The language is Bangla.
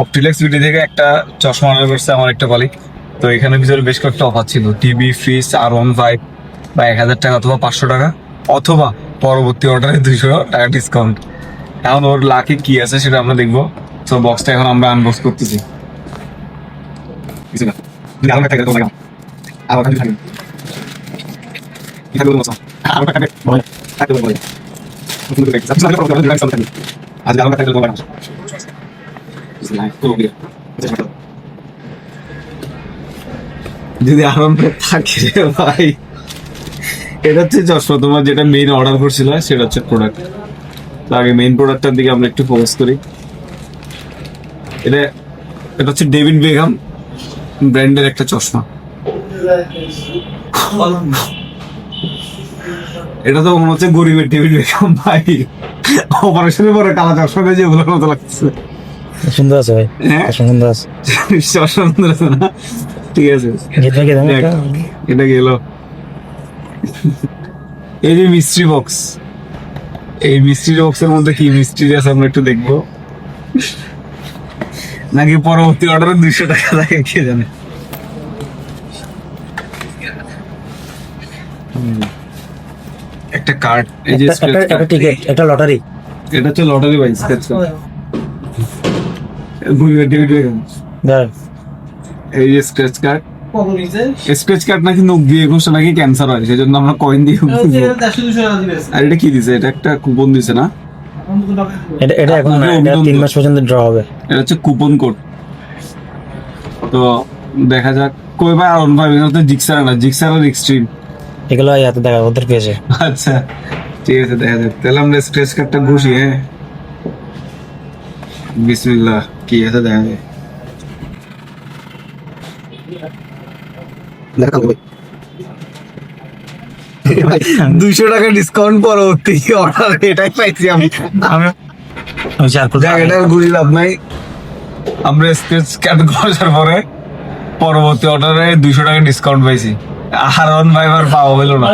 অপটিলেক্স বিডি থেকে একটা চশমা অর্ডার করছে আমার একটা কলিগ তো এখানে ভিতরে বেশ কয়েকটা অফার ছিল। টিভি ফ্রিজ আর ওয়ান ফাইভ বা এক হাজার টাকা অথবা পাঁচশো টাকা অথবা পরবর্তী অর্ডারে দুইশো টাকা ডিসকাউন্ট এখন ওর লাকি কি আছে সেটা আমরা দেখব। তো বক্সটা এখন আমরা আনবক্স করতেছি। কিছু না? যদি আরাম থাকে ভাই। এটা হচ্ছে চশমা তোমার যেটা মেইন অর্ডার করছিল, সেটা হচ্ছে প্রোডাক্ট তো আগে মেইন প্রোডাক্টটার দিকে আমরা একটু ফোকাস করি। এটা এটা হচ্ছে ডেভিড বেগাম ব্র্যান্ডের একটা চশমা। এটা তো মনে হচ্ছে গরিবের ডেভিড বেগাম ভাই। অপারেশনের পরে কালা চশমা যেগুলোর মতো লাগছে সুন্দর আছে ভাই। হ্যাঁ? সুন্দর আছে। সুন্দর আছে না? ঠিক আছে। এটা গেল। এই যে মিস্ট্রি বক্স। এই মিস্ট্রি বক্সের মধ্যে কি মিস্ট্রি আছে আমরা একটু দেখব। নাকি পরবর্তী অর্ডারে দুইশো টাকা লাগে কে জানে? একটা কার্ড এই যে একটা scratch একটা টিকিট একটা লটারি এটা হচ্ছে লটারি ভাই এই যে স্ক্র্যাচ কার্ড স্ক্র্যাচ কার্ড নাকি নখ দিয়ে ঘষে নাকি ক্যান্সার হয় সেজন্য আমরা কয়েন দিয়ে আর এটা কি দিছে? এটা একটা কুপন দিছে না? এটা এটা এখন তিন মাস পর্যন্ত ড্র হবে। এটা হচ্ছে কুপন কোড তো দেখা যাক। কই ভাই আর ভাই এটা তো জিক্সার না জিক্সার আর এক্সট্রিম এগুলো ইয়াতে দেখা ওদের পেয়েছে। আচ্ছা ঠিক আছে দেখা যাক। তাহলে আমরা স্ক্র্যাচ কার্ডটা ঘষি হ্যাঁ? বিসমিল্লাহ। কি আছে দেখা যায়। দুইশো টাকা ডিসকাউন্ট পরবর্তী অর্ডার এটাই পাইছি আমি। এটা ঘুরি লাভ নাই। আমরা স্কেচ কার্ড ঘষার পরে পরবর্তী অর্ডারে দুইশো টাকা ডিসকাউন্ট পাইছি। আর অন ভাই আর পাওয়া হইল না।